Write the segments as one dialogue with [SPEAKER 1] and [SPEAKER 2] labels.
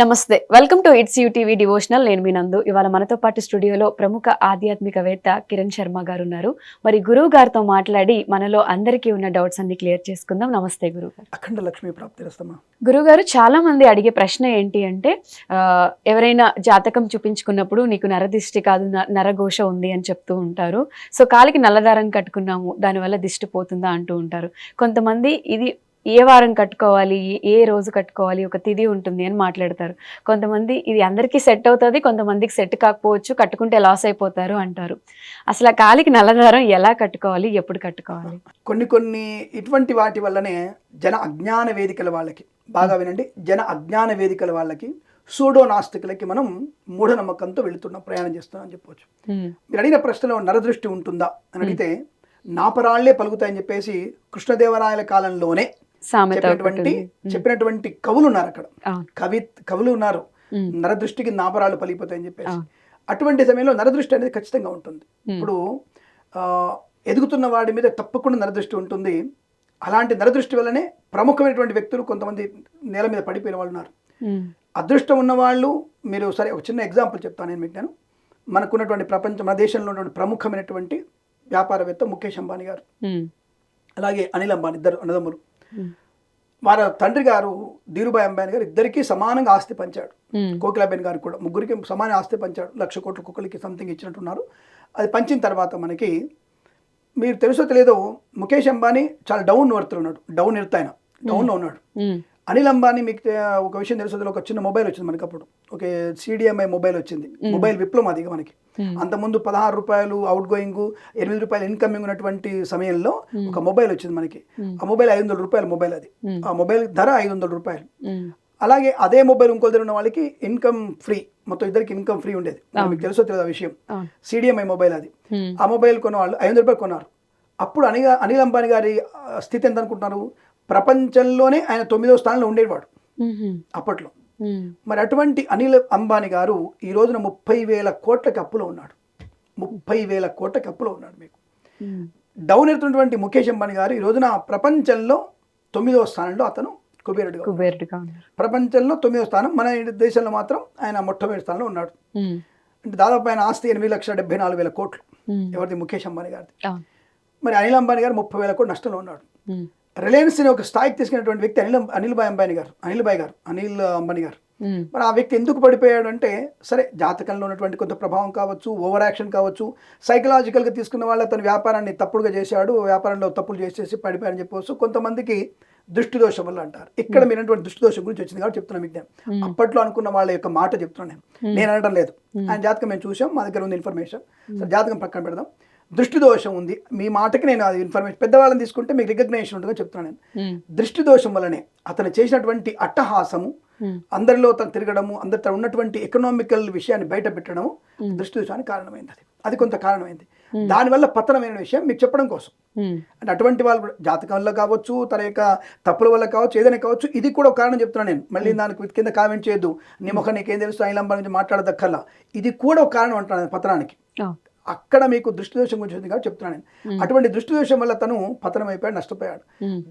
[SPEAKER 1] నమస్తే welcome to it's TV devotional. నేను మీ నందు. ఇవాళ మనతో పాటు స్టూడియోలో ప్రముఖ ఆధ్యాత్మికవేత్త కిరణ్ శర్మ గారు ఉన్నారు మరి గురువు గారితో మాట్లాడి మనలో అందరికీ ఉన్న డౌట్స్ అన్ని క్లియర్ చేసుకుందాం. నమస్తే గురువు గారు
[SPEAKER 2] అఖండ లక్ష్మీ ప్రాప్తిరస్తమా
[SPEAKER 1] గురువు గారు చాలా మంది అడిగే ప్రశ్న ఏంటి అంటే ఎవరైనా జాతకం చూపించుకున్నప్పుడు నీకు నరదిష్టి కాదు నరఘోష ఉంది అని చెప్తూ ఉంటారు. సో కాలికి నల్లదారం కట్టుకున్నాము దానివల్ల దిష్టి పోతుందా అంటూ ఉంటారు. కొంతమంది ఇది ఏ వారం కట్టుకోవాలి? ఏ- రోజు కట్టుకోవాలి? ఒక తిథి ఉంటుంది అని మాట్లాడతారు. కొంతమంది ఇది అందరికీ సెట్ అవుతుంది కొంతమందికి సెట్ కాకపోవచ్చు కట్టుకుంటే లాస్ అయిపోతారు అంటారు. అసలు ఆ కాలికి నల్లదారం ఎలా కట్టుకోవాలి? ఎప్పుడు కట్టుకోవాలి?
[SPEAKER 2] కొన్ని కొన్ని ఇటువంటి వాటి వల్లనే జన అజ్ఞాన వేదికల వాళ్ళకి బాగా వినండి జన అజ్ఞాన వేదికల వాళ్ళకి సూడో నాస్తికులకి మనం మూఢనమ్మకంతో వెళుతున్నాం ప్రయాణం చేస్తున్నాం అని చెప్పొచ్చు.
[SPEAKER 1] ఉమ్,
[SPEAKER 2] మీరు అడిగిన ప్రశ్నలో నరదృష్టి ఉంటుందా? అని అడిగితే నాపరాళ్ళే పలుకుతాయని చెప్పేసి కృష్ణదేవరాయల కాలంలోనే చెప్పినటువంటి చెప్పినటువంటి కవులు ఉన్నారు అక్కడ. కవి కవులు ఉన్నారు నరదృష్టికి నాపరాలు పలిగిపోతాయని చెప్పేసి. అటువంటి సమయంలో నరదృష్టి అనేది ఖచ్చితంగా ఉంటుంది. ఇప్పుడు ఎదుగుతున్న వాడి మీద తప్పకుండా నరదృష్టి ఉంటుంది. అలాంటి నరదృష్టి వల్లనే ప్రముఖమైనటువంటి వ్యక్తులు కొంతమంది నేల మీద పడిపోయిన వాళ్ళు ఉన్నారు. అదృష్టం ఉన్న వాళ్ళు మీరు సరే ఒక చిన్న ఎగ్జాంపుల్ చెప్తాను నేను మీకు నేను. మనకున్నటువంటి ప్రపంచం మన దేశంలో ఉన్నటువంటి ప్రముఖమైనటువంటి వ్యాపారవేత్త ముఖేష్ అంబానీ గారు. అలాగే అనిల్ అంబానీ ఇద్దరు అన్నదమ్ములు. వారి తండ్రి గారు ధీరుభాయ్ అంబానీ గారు ఇద్దరికీ సమానంగా ఆస్తి పంచాడు. కోకిలాబెన్ గారు కూడా ముగ్గురికి సమాన ఆస్తి పంచాడు. లక్ష కోట్ల కుక్కలకి సంథింగ్ ఇచ్చినట్టున్నారు. అది పంచిన తర్వాత మనకి మీరు తెలుసో తెలియదో ముఖేష్ అంబానీ చాలా డౌన్ వర్త్లో ఉన్నాడు. డౌన్ ఎర్త్ ఆయన. డౌన్లో ఉన్నాడు. అనిల్ అంబానీ మీకు ఒక విషయం తెలుసో తెలియదో ఒక చిన్న మొబైల్ వచ్చింది మనకి అప్పుడు. ఒక సిడిఎంఐ మొబైల్ వచ్చింది. మొబైల్ విప్లవం అది మనకి. అంతకుముందు పదహారు రూపాయలు అవుట్ గోయింగ్ ఎనిమిది రూపాయలు ఇన్కమింగ్ ఉన్నటువంటి సమయంలో ఒక మొబైల్ వచ్చింది మనకి. ఆ మొబైల్ ఐదు వందల రూపాయలు మొబైల్ అది. ఆ మొబైల్ ధర ఐదు వందల రూపాయలు. అలాగే అదే మొబైల్ ఇంకో దగ్గర ఉన్న వాళ్ళకి ఇన్కమ్ ఫ్రీ మొత్తం ఇద్దరికి ఇన్కమ్ ఫ్రీ ఉండేది. మీకు తెలుసో తెలియదు ఆ విషయం. సిడిఎంఐ మొబైల్ అది. ఆ మొబైల్ కొన్న వాళ్ళు ఐదు వందల రూపాయలు కొన్నారు. అప్పుడు అనిల్ అనిల్ అంబానీ గారి స్థితి ఎంత అనుకుంటున్నారు ప్రపంచంలోనే ఆయన తొమ్మిదవ స్థానంలో ఉండేవాడు. అప్పట్లో. మరి అటువంటి అనిల్ అంబానీ గారు ఈ రోజున ముప్పై వేల కోట్లకి అప్పులో ఉన్నాడు. ముప్పై వేల కోట్లకి అప్పులో ఉన్నాడు మీకు. డౌన్ ఎడుతున్నటువంటి ముఖేష్ అంబానీ గారు ఈ రోజున ప్రపంచంలో తొమ్మిదవ స్థానంలో అతను ఉన్నాడు.
[SPEAKER 1] కుబేరుడుగా
[SPEAKER 2] ప్రపంచంలో తొమ్మిదవ స్థానం మన దేశంలో మాత్రం ఆయన మొట్టమొదటి స్థానంలో ఉన్నాడు. అంటే దాదాపు ఆయన ఆస్తి ఎనిమిది లక్షల డెబ్బై నాలుగు వేల కోట్లు ఎవరిది? ముఖేష్ అంబానీ గారిది. మరి అనిల్ అంబానీ గారు ముప్పై వేల కోట్లు నష్టంలో ఉన్నాడు. రిలయన్స్ని ఒక స్థాయికి తీసుకున్నటువంటి వ్యక్తి అనిల్ అనిల్ భాయ్ అంబానీ గారు అనిల్ భాయ్ గారు అనిల్ అంబానీ గారు. మరి ఆ వ్యక్తి ఎందుకు పడిపోయాడు అంటే సరే జాతకంలో ఉన్నటువంటి కొంత ప్రభావం కావచ్చు ఓవర్ యాక్షన్ కావచ్చు సైకలాజికల్గా తీసుకున్న వాళ్ళు అతని వ్యాపారాన్ని తప్పుడుగా చేశాడు వ్యాపారంలో తప్పులు చేసేసి పడిపోయారని చెప్పవచ్చు కొంతమందికి దృష్టి దోషం వల్ల అంటారు. ఇక్కడ మీరైనటువంటి దృష్టి దోషం గురించి వచ్చింది కాబట్టి చెప్తున్నాను మీకు నేను. అప్పట్లో అనుకున్న వాళ్ళ యొక్క మాట చెప్తున్నాను నేను. నేను అనడం లేదు. ఆయన జాతకం మేము చూసాం మా దగ్గర ఉంది ఇన్ఫర్మేషన్. సరే జాతకం పక్కన పెడదాం. దృష్టి దోషం ఉంది. మీ మాటకి నేను అది ఇన్ఫర్మేషన్ పెద్దవాళ్ళని తీసుకుంటే మీకు రికగ్నేషన్ ఉంటుందని చెప్తున్నాను నేను. దృష్టి దోషం వల్లనే అతను చేసినటువంటి అట్టహాసము అందరిలో తను తిరగడము అందరితో ఉన్నటువంటి ఎకనామికల్ విషయాన్ని బయట పెట్టడము దృష్టి దోషానికి కారణమైంది అది. అది కొంత కారణమైంది. దానివల్ల పతనమైన విషయం మీకు చెప్పడం కోసం. అంటే అటువంటి వాళ్ళు కూడా జాతకంలో కావచ్చు తన యొక్క తప్పుల వల్ల కావచ్చు ఏదైనా కావచ్చు ఇది కూడా ఒక కారణం చెప్తున్నాను నేను. మళ్ళీ దానికి కింద కామెంట్ చేయొద్దు. నీ ముఖం నీకేం తెలుసు? ఐలంబ నుంచి మాట్లాడదక్కల్లా ఇది కూడా ఒక కారణం అంటున్నాను నేను పతనానికి. అక్కడ మీకు దృష్టి దోషం గురించి ఉంది కాబట్టి చెప్తున్నాను నేను. అటువంటి దృష్టి దోషం వల్ల తను పతనం అయిపోయాడు నష్టపోయాడు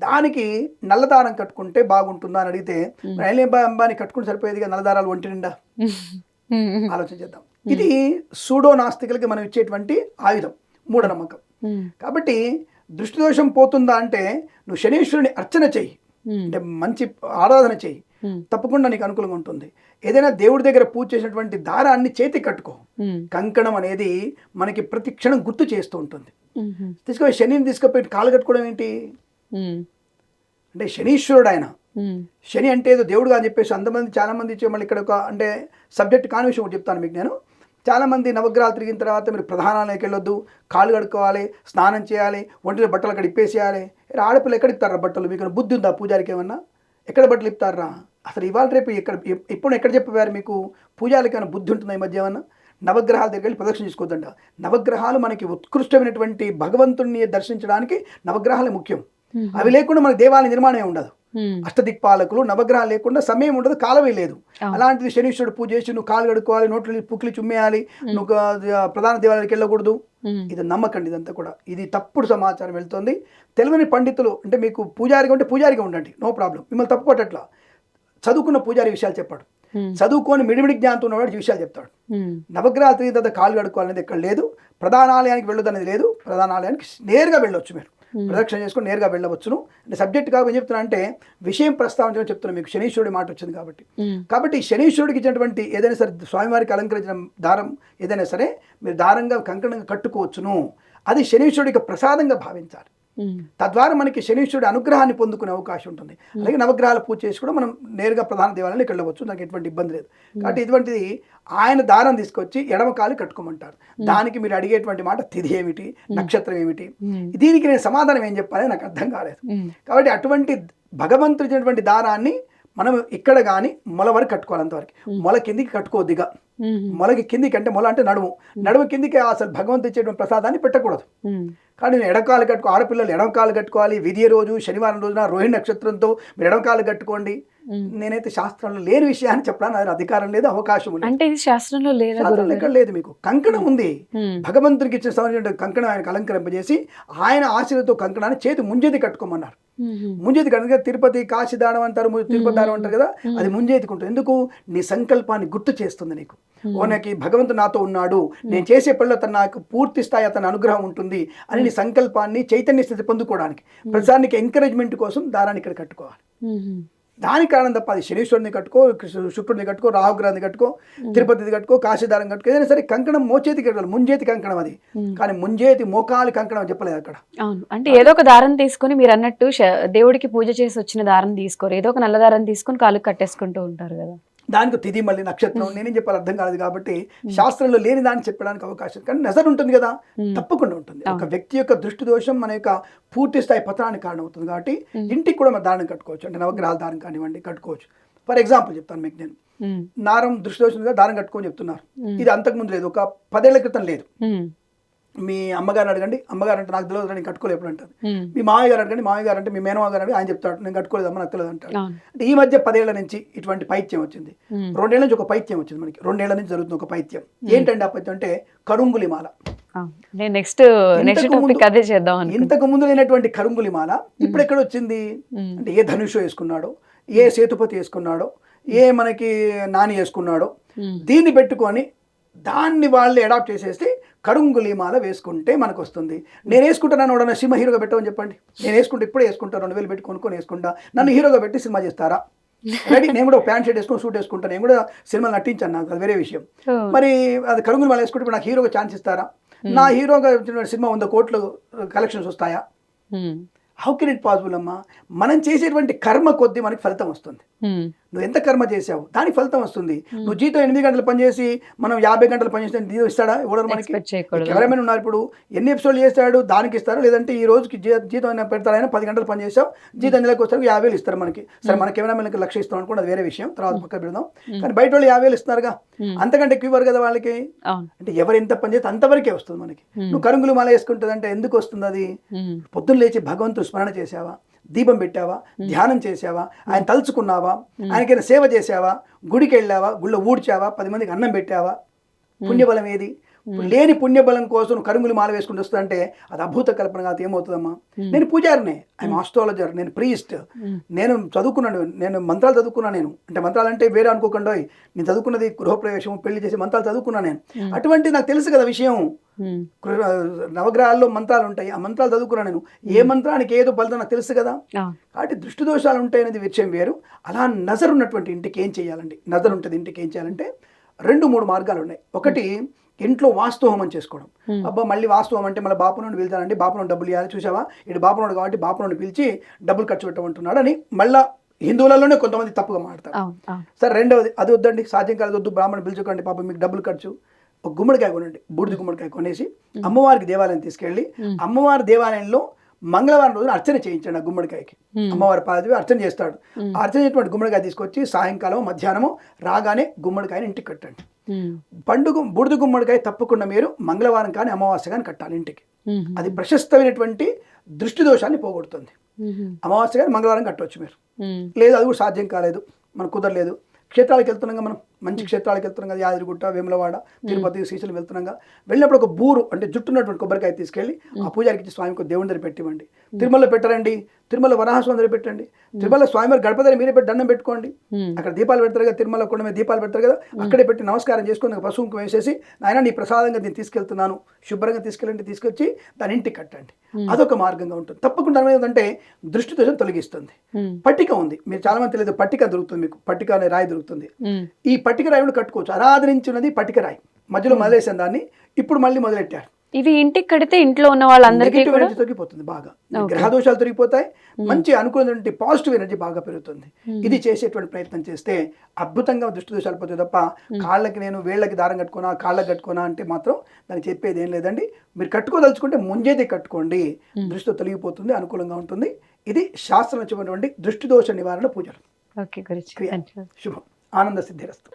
[SPEAKER 2] దానికి నల్లదారం కట్టుకుంటే బాగుంటుందా అని అడిగితే రైల్వే అంబానీ కట్టుకుంటే సరిపోయేదిగా నల్లదారాలు ఒంటి నిండా? ఆలోచన చేద్దాం. ఇది సూడో నాస్తికులకి మనం ఇచ్చేటువంటి ఆయుధం మూఢనమ్మకం. కాబట్టి దృష్టి దోషం పోతుందా అంటే నువ్వు శనీశ్వరుని అర్చన చెయ్యి అంటే మంచి ఆరాధన చెయ్యి తప్పకుండా నీకు అనుకూలంగా ఉంటుంది. ఏదైనా దేవుడి దగ్గర పూజ చేసినటువంటి దారాన్ని చేతి కట్టుకో. కంకణం అనేది మనకి ప్రతి క్షణం గుర్తు చేస్తూ ఉంటుంది. తీసుకుపోయి శనిని తీసుకుపోయి కాలు కట్టుకోవడం ఏంటి? అంటే శనీశ్వరుడు ఆయన శని అంటే ఏదో దేవుడుగా అని చెప్పేసి అంతమంది చాలామంది ఇచ్చే మళ్ళీ ఇక్కడ ఒక అంటే సబ్జెక్ట్ కాని విషయం ఒకటి చెప్తాను మీకు నేను. చాలామంది నవగ్రహాలు తిరిగిన తర్వాత మీరు ప్రధానాలయకి వెళ్ళొద్దు. కాళ్ళు కడుక్కోవాలి స్నానం చేయాలి ఒంటిలో బట్టలు అక్కడ ఇప్పేసేయాలి. ఏ ఆడపిల్ల ఎక్కడ ఇస్తారా బట్టలు? మీకు బుద్ధి ఉందా? పూజారికి ఏమన్నా? ఎక్కడ బట్టలు ఇస్తారా అసలు ఇవాళ రేపు ఎక్కడ ఎప్- ఎప్పుడు ఎక్కడ చెప్పారు మీకు? పూజారికి ఏమైనా బుద్ధి ఉంటుందా ఈ మధ్య ఏమన్నా? నవగ్రహాల దగ్గరికి వెళ్ళి ప్రదక్షిణ చేసుకోవద్దంట నవగ్రహాలు మనకి ఉత్కృష్టమైనటువంటి భగవంతుణ్ణి దర్శించడానికి నవగ్రహాలే ముఖ్యం. అవి లేకుండా మనకి దేవాలయ నిర్మాణమే ఉండదు. అష్టదిక్పాలకులు నవగ్రహాలు లేకుండా సమయం ఉండదు కాలమే లేదు. అలాంటిది శనీశ్వరుడు పూజ చేసి నువ్వు కాలు కడుక్కోవాలి నోట్లు పుక్కిలి చుమ్మేయాలి నువ్వు ప్రధాన దేవాలయానికి వెళ్ళకూడదు. ఇది నమ్మకండి ఇదంతా కూడా. ఇది తప్పుడు సమాచారం వెళ్తుంది. తెలివని పండితులు అంటే మీకు పూజారిగా ఉంటే పూజారిగా ఉండండి. No problem. మిమ్మల్ని తప్పు పట్టట్లా చదువుకున్న పూజారి విషయాలు చెప్పాడు. చదువుకొని మిడిమిడి జ్ఞానంతో ఉన్నవాడు విషయాలు చెప్తాడు. నవగ్రహాలు తిరిగిన తర్వాత కాళ్ళు కడుక్కోవాలనేది ఎక్కడ లేదు. ప్రధానాలయానికి అనేది లేదు. ప్రధానాలయానికి నేరుగా వెళ్ళొచ్చు మీరు. ప్రదక్షిణ చేసుకొని నేరుగా వెళ్ళవచ్చును. అంటే సబ్జెక్ట్ కాబట్టి చెప్తున్నా అంటే విషయం ప్రస్తావించడం చెప్తున్నా మీకు. శనీశ్వరుడి మాట వచ్చింది కాబట్టి. కాబట్టి శనీశ్వరుడికి ఇచ్చినటువంటి ఏదైనా సరే స్వామివారికి అలంకరించిన దారం ఏదైనా సరే మీరు దారంగా కంకణంగా కట్టుకోవచ్చును. అది శనీశ్వరుడికి ప్రసాదంగా భావించాలి. తద్వారా మనకి శనీశ్వరుడి అనుగ్రహాన్ని పొందుకునే అవకాశం ఉంటుంది. అలాగే నవగ్రహాల పూజ చేసి కూడా మనం నేరుగా ప్రధాన దేవాలయానికి వెళ్ళవచ్చు. దానికి ఎటువంటి ఇబ్బంది లేదు. కాబట్టి ఇటువంటిది ఆయన దారం తీసుకొచ్చి ఎడమ కాలు కట్టుకోమంటారు. దానికి మీరు అడిగేటువంటి మాట తిథి ఏమిటి నక్షత్రం ఏమిటి? దీనికి నేను సమాధానం ఏం చెప్పాలి నాకు అర్థం కాలేదు. కాబట్టి అటువంటి భగవంతుడు ఇచ్చినటువంటి దారాన్ని మనం ఇక్కడ కానీ మొల వరకు కట్టుకోవాలి అంతవరకు మొల కిందికి కట్టుకోవద్దిగా
[SPEAKER 1] ఉమ్,
[SPEAKER 2] మొలకి కిందికి అంటే మొల అంటే నడుము. నడుము కిందికి అసలు భగవంతుడు ఇచ్చేటువంటి ప్రసాదాన్ని పెట్టకూడదు. కానీ నేను ఎడకాలు కట్టుకో ఆడపిల్లలు ఎడమకాలు కట్టుకోవాలి. విధి రోజు శనివారం రోజున రోహిణి నక్షత్రంతో మీరు ఎడమకాలు కట్టుకోండి. నేనైతే శాస్త్రంలో లేని విషయాన్ని చెప్పడానికి నాకు అధికారం లేదు అవకాశం లేదు.
[SPEAKER 1] అంటే ఇది శాస్త్రంలో లేదా
[SPEAKER 2] శాస్త్రంలో ఎక్కడ లేదు మీకు. కంకణం ఉంది.
[SPEAKER 1] ఉమ్,
[SPEAKER 2] భగవంతుడికి ఇచ్చిన సంబంధించిన కంకణం ఆయనకు అలంకరింపజేసి ఆయన ఆశలతో కంకణాన్ని చేతి ముంజేది కట్టుకోమన్నారు. ముంజేతి కనుక తిరుపతి కాశీ దానం అంటారు తిరుపతి దానం అంటారు కదా అది ముంజేతికి ఉంటుంది. ఎందుకు? నీ సంకల్పాన్ని గుర్తు చేస్తుంది నీకు. ఓ నాకు భగవంతుడు నాతో ఉన్నాడు. నేను చేసే పనిలో తన నాకు పూర్తి స్థాయి అతని అనుగ్రహం ఉంటుంది అని నీ సంకల్పాన్ని చైతన్య స్థితి పొందుకోవడానికి. ప్రతిసారికి ఎంకరేజ్మెంట్ కోసం దారాన్ని ఇక్కడ కట్టుకోవాలి. దాని కారణం తప్ప అది శనీశ్వరుని కట్టుకో శుక్రుడిని కట్టుకో రాహుగ్రహాన్ని కట్టుకో తిరుపతిది కట్టుకో కాశీదారం కట్టుకో ఏదైనా సరే కంకణం మోచేతికి కట్టాలి ముంజేతి కంకణం అది. కానీ ముంజేతి మోకాలి కంకణం చెప్పలేదు అక్కడ.
[SPEAKER 1] అవును. అంటే ఏదో ఒక దారం తీసుకొని మీరు అన్నట్టు దేవుడికి పూజ చేసి వచ్చిన దారం తీసుకోరు. ఏదో ఒక నల్ల దారం తీసుకొని కాలుకి కట్టేసుకుంటూ ఉంటారు కదా.
[SPEAKER 2] దానికి తిథి మళ్ళీ నక్షత్రం. నేనేం చెప్పాలి అర్థం కాలేదు కాబట్టి శాస్త్రంలో లేని దాన్ని చెప్పడానికి అవకాశం. కానీ నజర్ ఉంటుంది కదా తప్పకుండా ఉంటుంది. ఒక వ్యక్తి యొక్క దృష్టి దోషం మన యొక్క పూర్తి స్థాయి పతనానికి కారణమవుతుంది కాబట్టి ఇంటికి కూడా మనం దానం కట్టుకోవచ్చు. అంటే నవగ్రహాల దానం కానివ్వండి కట్టుకోవచ్చు. ఫర్ ఎగ్జాంపుల్ చెప్తాను మీకు నేను. నారం దృష్టి దోషంగా దానం కట్టుకొని చెప్తున్నారు. ఇది అంతకుముందు లేదు. ఒక పదేళ్ళ క్రితం లేదు. మీ అమ్మగారిని అడగండి. అమ్మగారు అంటే నాకు తెలియదు నేను కట్టుకోలేప్పుడు అంటారు మీ మామయ్య గారు అడగండి మామయ్య గారు అంటే మీ మేనమావ గారు అంటే ఆయన చెప్తాడు. నేను కట్టుకోలేదమ్మా నాకు తెలియదు అంటాడు
[SPEAKER 1] అవును.
[SPEAKER 2] అంటే ఈ మధ్య పదేళ్ళ నుంచి ఇటువంటి పైత్యం వచ్చింది. రెండేళ్ళ నుంచి ఒక పైత్యం వచ్చింది మనకి. రెండేళ్ళ నుంచి జరుగుతుంది ఒక పైత్యం. ఏంటంటే ఆ పైత్యం అంటే కరుంగులి మాల.
[SPEAKER 1] నెక్స్ట్ అదే చేద్దాం.
[SPEAKER 2] ఇంతకు ముందు లేనటువంటి కరుంగులి మాల ఇప్పుడు ఎక్కడ వచ్చింది? అంటే ఏ ధనుషు వేసుకున్నాడో ఏ సేతుపతి వేసుకున్నాడో ఏ మనకి నాని వేసుకున్నాడో దీన్ని పెట్టుకొని దాన్ని వాళ్ళు అడాప్ట్ చేసేసి కరుంగులి మాల వేసుకుంటే మనకు వస్తుంది నేను వేసుకుంటాను ఎవడన్నా సినిమా హీరోగా పెట్టమని చెప్పండి. నేను వేసుకుంటే ఇప్పుడే వేసుకుంటాను రెండు వేలు పెట్టి కొనుక్కొని వేసుకుంటా. నన్ను హీరోగా పెట్టి సినిమా చేస్తారా? రెడీ నేను కూడా ప్యాంట్ షర్ట్ వేసుకొని సూట్ వేసుకుంటాను నేను కూడా సినిమాలు నటించాను నాకు అది వేరే విషయం. మరి అది కరుంగులి మాల వేసుకుంటే నాకు హీరోగా ఛాన్స్ ఇస్తారా? నా హీరోగా సినిమా వంద కోట్లు కలెక్షన్స్ వస్తాయా? హౌ కెన్ ఇట్ పాసిబుల్ అమ్మా? మనం చేసేటువంటి కర్మ కొద్దీ మనకి ఫలితం వస్తుంది. నువ్వు ఎంత కర్మ చేసావు దానికి ఫలితం వస్తుంది. నువ్వు జీతం ఎనిమిది గంటలు పనిచేసి మనం యాభై గంటలు పనిచేస్తే జీతం ఇస్తాడా? ఎవడో మనకి. ఎవరైనా ఉన్నారు ఇప్పుడు. ఎన్ని ఎపిసోడ్లు చేస్తాడు దానికి ఇస్తారు? లేదంటే ఈ రోజుకి జీతం అయినా పెడతారు? అయినా పది గంటలు పని చేసావు జీతం నెలకు వస్తారు యాభై వేలు ఇస్తారు మనకి. సరే మనకి ఏమైనా మనకి లక్ష ఇస్తాం అనుకోండి అది వేరే విషయం. తర్వాత పక్క పెడదాం. కానీ బయట వాళ్ళు యాభై వేలు ఇస్తున్నారుగా. అంతకంటే ఎక్కువ ఇవ్వరు కదా వాళ్ళకి? అంటే ఎవరు ఎంత పని చేస్తే అంతవరకే వస్తుంది మనకి. నువ్వు కరుంగులు మాల వేసుకుంటుంది అంటే ఎందుకు వస్తుంది అది? పొద్దున్న లేచి భగవంతుడు స్మరణ చేసావా దీపం పెట్టావా? ధ్యానం చేసావా ఆయన తలుచుకున్నావా? ఆయనకైనా సేవ చేసావా గుడికి వెళ్ళావా గుళ్ళో ఊడ్చావా? పది మందికి అన్నం పెట్టావా? పుణ్యబలం ఏది? లేని పుణ్యబలం కోసం కరుంగులు మాల వేసుకుంటూ వస్తుందంటే అది అద్భుత కల్పన కాదు ఏమవుతుందమ్మా? నేను పూజారినే. ఐఎమ్ ఆస్ట్రాలజర్ నేను ప్రీస్ట్ నేను చదువుకున్నాను నేను మంత్రాలు చదువుకున్నాను నేను. అంటే మంత్రాలు అంటే వేరే అనుకోకుండా నేను చదువుకున్నది గృహప్రవేశం పెళ్ళి చేసే మంత్రాలు చదువుకున్నాను నేను. అటువంటి నాకు తెలుసు కదా విషయం. నవగ్రహాల్లో మంత్రాలు ఉంటాయి ఆ మంత్రాలు చదువుకున్నాను నేను. ఏ మంత్రానికి ఏదో ఫలితం నాకు తెలుసు కదా? కాబట్టి దృష్టి దోషాలు ఉంటాయి అనేది విషయం వేరు. అలా నజర్ ఉన్నటువంటి ఇంటికి ఏం చేయాలండి? నజర్ ఉంటుంది ఇంటికి ఏం చేయాలంటే రెండు మూడు మార్గాలు ఉన్నాయి. ఒకటి ఇంట్లో వాస్తు హోమం. చేసుకోవడం అబ్బా మళ్ళీ వాస్తు హోమం అంటే మళ్ళీ బాపు నుండి పిలుతానండి. బాపు నుండి డబ్బులు ఇవ్వాలి. చూసావా ఇటు బాపు నుండి కాబట్టి బాపు నుండి పిలిచి డబ్బులు ఖర్చు పెట్టమంటున్నాడు అని మళ్ళీ హిందువులలోనే కొంతమంది తప్పుగా మాట్లాడతారు. సరే రెండవది అది వద్దండి. సాధ్యం కాదు వద్దు. బ్రాహ్మణ్ పిలుచుకోండి పాపం మీకు డబ్బులు ఖర్చు. ఒక గుమ్మడికాయ కొనండి. బూడిద గుమ్మడికాయ కొనేసి అమ్మవారికి దేవాలయం తీసుకెళ్ళి అమ్మవారి దేవాలయంలో మంగళవారం రోజున అర్చన చేయించండి ఆ గుమ్మడికాయకి. అమ్మవారి పాదవి అర్చన చేస్తాడు. అర్చన చేసినటువంటి గుమ్మడికాయ తీసుకొచ్చి సాయంకాలం మధ్యాహ్నము రాగానే గుమ్మడికాయని ఇంటికి కట్టండి. పండుగ బూడిద గుమ్మడికాయ తప్పకుండా మీరు మంగళవారం కానీ అమావాస్య కానీ కట్టాలి ఇంటికి. అది ప్రశస్తమైనటువంటి దృష్టి దోషాన్ని పోగొడుతుంది. అమావాస్య కానీ మంగళవారం కట్టవచ్చు మీరు. లేదు అది కూడా సాధ్యం కాలేదు. మనకు కుదరలేదు. క్షేత్రాలకు వెళ్తున్నాం మనం. మంచి క్షేత్రాలకు వెళ్తున్నాం కదా. యాదగిరిగుట్ట వేములవాడ తిరుపతి శ్రీశైలం వెళ్తున్నాం కదా. వెళ్ళినప్పుడు ఒక బూరు అంటే జుట్టున్నటువంటి కొబ్బరికాయ తీసుకెళ్ళి ఆ పూజారికి ఇచ్చి స్వామికి దేవుని దగ్గర పెట్టివ్వండి. తిరుమలలో పెట్టరండి. తిరుమల వరాహస్వామి దగ్గర పెట్టండి. తిరుమల స్వామివారి గడప దగ్గర మీరే పెట్టి దండం పెట్టుకోండి. అక్కడ దీపాలు పెడతారు కదా తిరుమల కొండ మీద దీపాలు పెడతారు కదా అక్కడే పెట్టి నమస్కారం చేసుకొని పశువుకు వేసేసి నాయన నీ ప్రసాదంగా నేను తీసుకెళ్తున్నాను. శుభ్రంగా తీసుకెళ్ళండి తీసుకొచ్చి దాని ఇంటికి కట్టండి. అదొక మార్గంగా ఉంటుంది. తప్పకుండా ఏంటంటే దృష్టి దోషం తొలగిస్తుంది. పట్టిక ఉంది. మీరు చాలా మంది తెలియదు పట్టిక దొరుకుతుంది మీకు. పట్టిక అనే రాయి దొరుకుతుంది. ఈ పట్టిక రాయి కూడా కట్టుకోవచ్చు. ఆరాధరించినది పట్టిక రాయి. మధ్యలో మొదలేసాను దాన్ని. ఇప్పుడు మళ్ళీ మొదలెట్టారు.
[SPEAKER 1] ఇవి ఇంటికి కడితే ఇంట్లో ఉన్న వాళ్ళందరికీ
[SPEAKER 2] తొలగిపోతుంది బాగా. గ్రహ దోషాలు తొలగిపోతాయి మంచి అనుకూలమైనటువంటి పాజిటివ్ ఎనర్జీ బాగా పెరుగుతుంది. ఇది చేసేటువంటి ప్రయత్నం చేస్తే అద్భుతంగా దృష్టి దోషాలు పోతాయి తప్ప కాళ్ళకి నేను వేళ్ళకి దారం కట్టుకోనా కాళ్ళకి కట్టుకోనా అంటే మాత్రం దానికి చెప్పేది ఏం లేదండి. మీరు కట్టుకోదలుచుకుంటే ముంజేది కట్టుకోండి. దృష్టి తొలగిపోతుంది అనుకూలంగా ఉంటుంది. ఇది శాస్త్రం వచ్చినటువంటి దృష్టి దోష నివారణ పూజలు.
[SPEAKER 1] ఓకే గురించి
[SPEAKER 2] శుభం. ఆనంద సిద్ధిరస్తు.